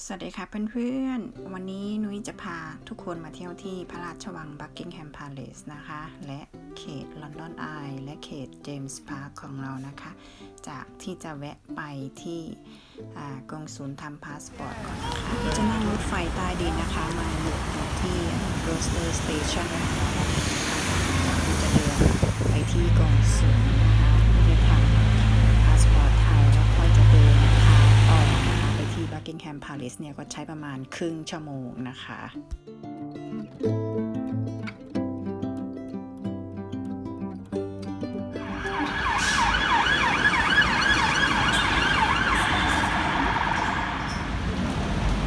สวัสดีค่ะเพื่อนๆ วันนี้นุ้ยจะพาทุกคนมาเที่ยวที่พระราชวังบักกิงแฮมพาเลสนะคะ และเขตลอนดอนไอและเขตเจมส์พาร์คของเรานะคะ จากที่จะแวะไปที่กองศูนย์ทำพาสปอร์ตก่อนนะคะจะนั่งรถไฟใต้ดินนะคะ มาหยุดอยู่ที่โรสเตอร์สเตชันนะคะ ลสเนี่ยก็ใช้ประมาณครึ่งชั่วโมงนะคะ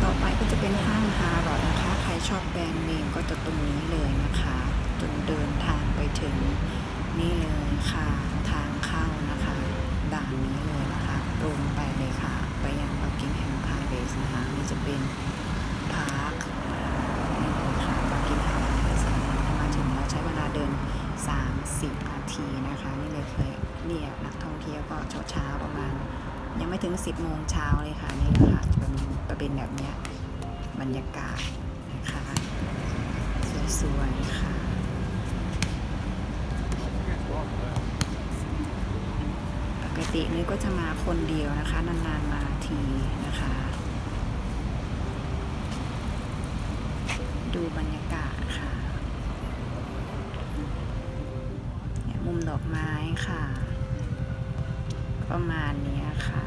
ต่อไปก็จะเป็นห้างฮาร์รอดนะคะใครชอบแบรนด์เนมก็จะตรงนี้เลยนะคะ จนเดินทางไปถึงนี่เลยค่ะ ทางเข้านะคะ ด่านนี้เลยนะคะตรงไปเลยค่ะ ไปยังบักกิงแฮมพาเลสนะคะนี่จะเป็นพาร์คนี่เลยค่ะบักกิงแฮมพาเลสมาถึงแล้วใช้เวลาเดิน 30 นาทีนะคะ นี่เลยเคยเนี่ยนักท่องเที่ยวก็เช้าๆประมาณ ยังไม่ถึง 10โมงเช้าเลยค่ะ นี่แหละค่ะจะเป็นจะเป็นแบบเนี้ยบรรยากาศนะคะสวยๆค่ะปกตินุ้ยก็จะมาคนเดียวนะคะ นานๆมา ทีนะคะ ดูบรรยากาศค่ะเนี่ยมุมดอกไม้ค่ะ ประมาณนี้ค่ะ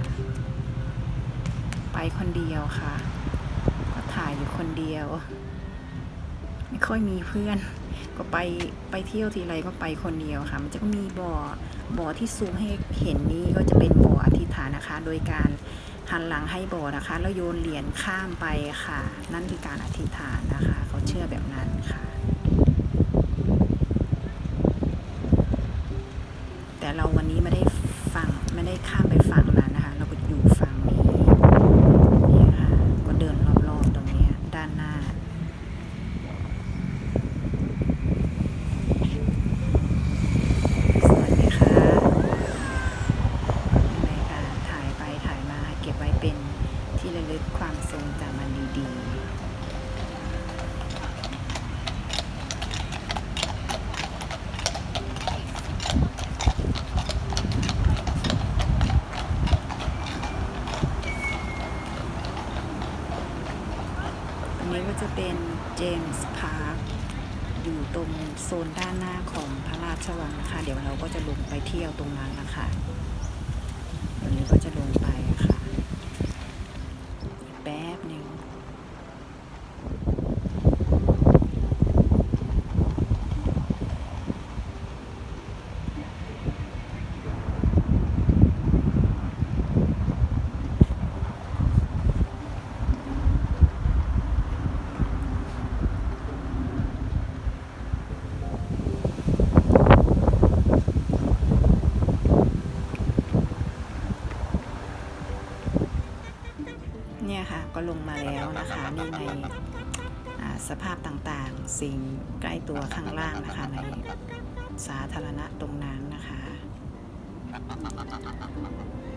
ไปคนเดียวค่ะ ก็ถ่ายอยู่คนเดียว ไม่ค่อยมีเพื่อน ก็ไปไปเที่ยวทีไรก็ไปคนเดียวค่ะ มันจะมีบ่อบ่อที่ซูมให้เห็นนี้ก็จะเป็นบ่ออธิษฐานนะคะ โดยการ หันหลังให้บ่อนะคะ แล้วโยนเหรียญข้ามไปค่ะ นั่นคือการอธิษฐานนะคะ เขาเชื่อแบบนั้นค่ะ แต่เราวันนี้ไม่ได้ฝั่งไม่ได้ข้ามไปฝั่งนั้นนะคะ เราก็อยู่ฝั่งนี้นี่ค่ะ ก็เดินรอบๆตรงเนี้ยด้านหน้า สวยไหมคะยังไงคะถ่ายไปถ่ายมาเก็บไว้เป็นที่ระลึกความทรงจำมันดีๆ อั นนี้ก็จะเป็นเจมส์พาร์คอยู่ตรงโซนด้านหน้าของพระราชวังนะคะ เดี๋ยวเราก็จะลงไปเที่ยวตรงนั้นนะคะวันนี้ก็จะลงไปค่ะ แป๊บหนึ่งเนี่ยค่ะ ก็ ลงมาแล้วนะคะนี่ในสภาพต่างๆ สิ่งใกล้ตัวข้างล่างนะคะ ในสาธารณะตรงนั้นนะคะ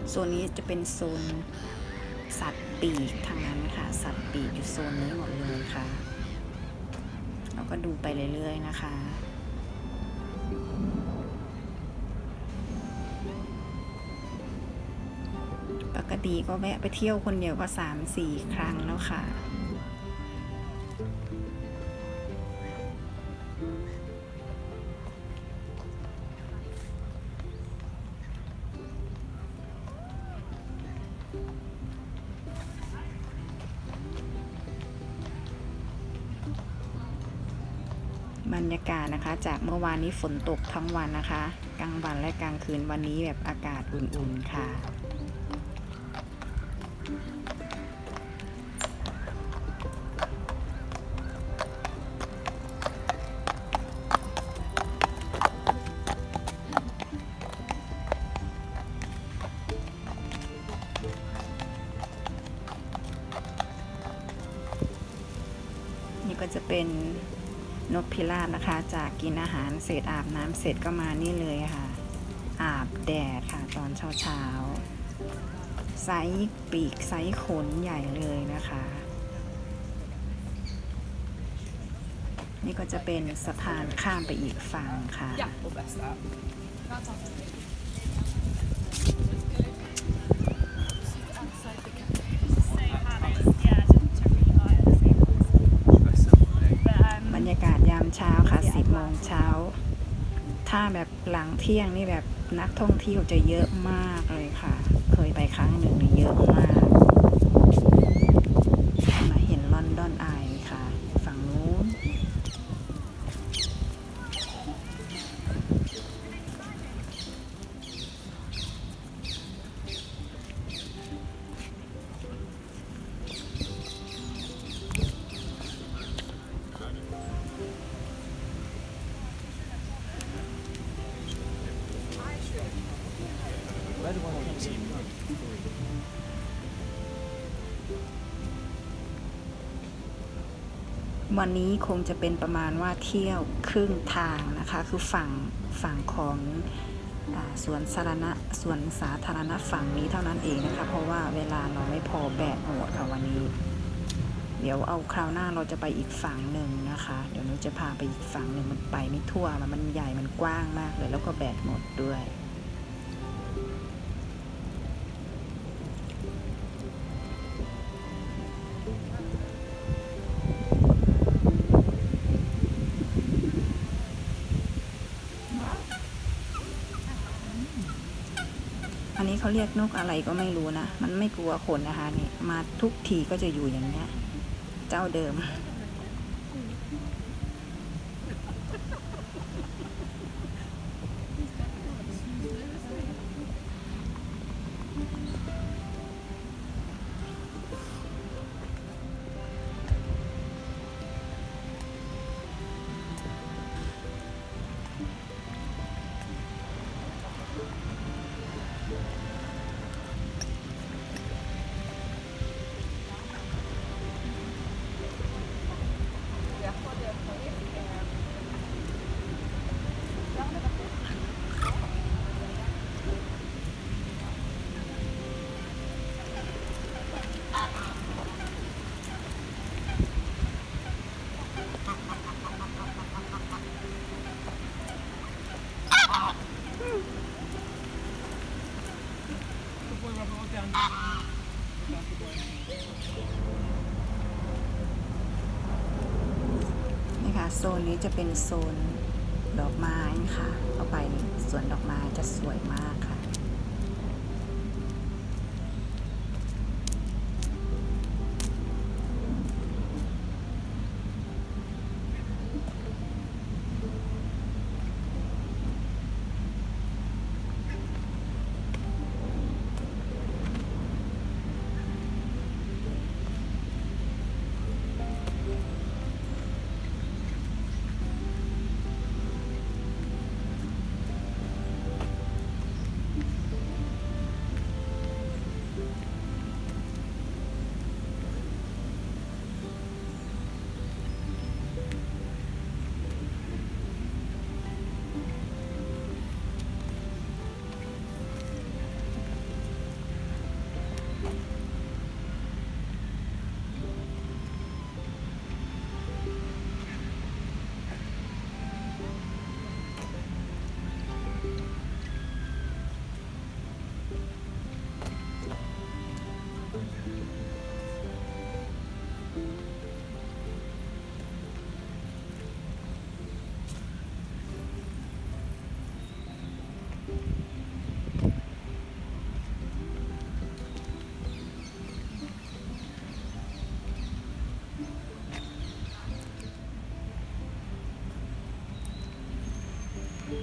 โซนนี้จะเป็นโซนสัตว์ปีกทางนั้นค่ะ สัตว์ปีกอยู่โซนนี้หมดเลยค่ะ เราก็ดูไปเรื่อยๆนะคะ ปกติก็แวะไปเที่ยวคนเดียวก็สามสี่ครั้งแล้วค่ะบรรยากาศนะคะ จากเมื่อวานนี้ฝนตกทั้งวันนะคะ กลางวันและกลางคืนวันนี้แบบอากาศอุ่นๆค่ะ จะเป็นนกพิราบนะคะ จากกินอาหารเสร็จอาบน้ำเสร็จก็มานี่เลยค่ะ อาบแดดค่ะตอนเช้าเช้าไซส์ปีกไซส์ขนใหญ่เลยนะคะ นี่ก็จะเป็นสะพานข้ามไปอีกฝั่งค่ะ เที่ยงนี่แบบนักท่องเที่ยวจะเยอะมากเลยค่ะ เคยไปครั้งหนึ่ง วันนี้คงจะเป็นประมาณว่าเที่ยวครึ่งทางนะคะ คือฝั่งฝั่งของอสวนสาธารณะสวนสาธารณะฝั่งนี้เท่านั้นเองนะคะ เพราะว่าเวลาเราไม่พอแบตหมดค่ะวันนี้ เดี๋ยวเอาคราวหน้าเราจะไปอีกฝั่งหนึ่งนะคะ เดี๋ยวนูจะพาไปอีกฝั่งหนึ่งมันไปไม่ทั่วมันมันใหญ่มันกว้างมากเลย แล้วก็แบตหมดด้วย อันนี้เขาเรียกนกอะไรก็ไม่รู้นะ มันไม่กลัวคนนะคะนี่ มาทุกทีก็จะอยู่อย่างเนี้ย เจ้าเดิม โซนนี้จะเป็นโซนดอกไม้ค่ะ เข้าไปสวนดอกไม้จะสวยมากค่ะ วั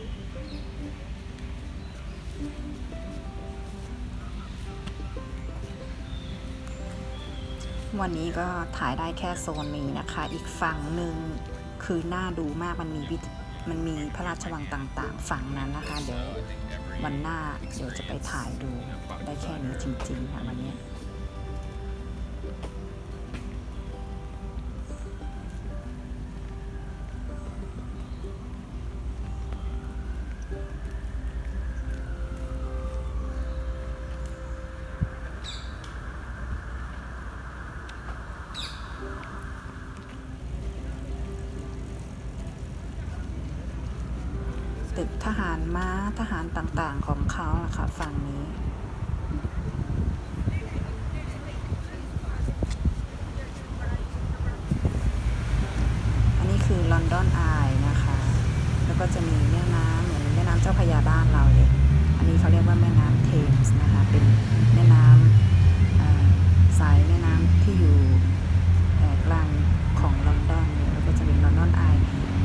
นนี้ก็ถ่ายได้แค่โซนนี้นะคะ อีกฝั่งหนึ่งคือน่าดูมากมันมีวิมันมีพระราชวังต่างๆ ฝั่งนั้นนะคะ เดี๋ยววันหน้าเดี๋ยวจะไปถ่ายดูได้แค่นี้จริงๆค่ะวันนี้ ทหารม้าทหารต่างๆของเขาอะคะฝั่งนี้ อันนี้คือลอนดอนอายนะคะ แล้วก็จะมีแม่น้ำเหมือนแม่น้ำเจ้าพระยาบ้านเราเลยอันนี้เขาเรียกว่าแม่น้ำเทมส์นะคะ เป็นแม่น้ำสายแม่น้ำที่อยู่กลางของลอนดอนเนี่ยแล้วก็จะมีลอนดอนอาย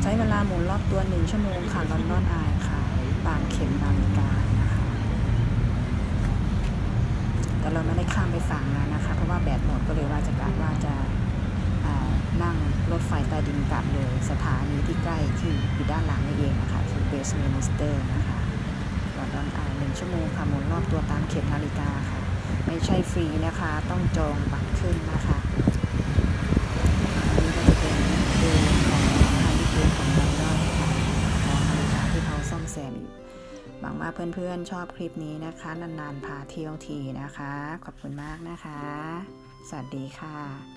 ใช้เวลาหมุนรอบตัวหนึ่งชั่วโมงค่ะลอนดอนอายค่ะ ตามเข็มนาฬิกานะคะ แต่เราไม่ได้ข้ามไปฝั่งนั้นนะคะ เพราะว่าแบตหมดก็เลยว่าจะกะว่าจะนั่งรถไฟใต้ดินกลับเลยสถานีที่ใกล้ที่อยู่ด้านหลังนี่เองนะคะคือเบสเมนิสเตอร์นะคะลอนดอนอายหนึ่งชั่วโมงค่ะหมุนรอบตัวตามเข็มนาฬิกาค่ะ ไม่ใช่ฟรีนะคะต้องจองบัตรขึ้นนะคะ ว่าเพื่อนๆชอบคลิปนี้นะคะ นานๆพาเที่ยวทีนะคะ ขอบคุณมากนะคะ สวัสดีค่ะ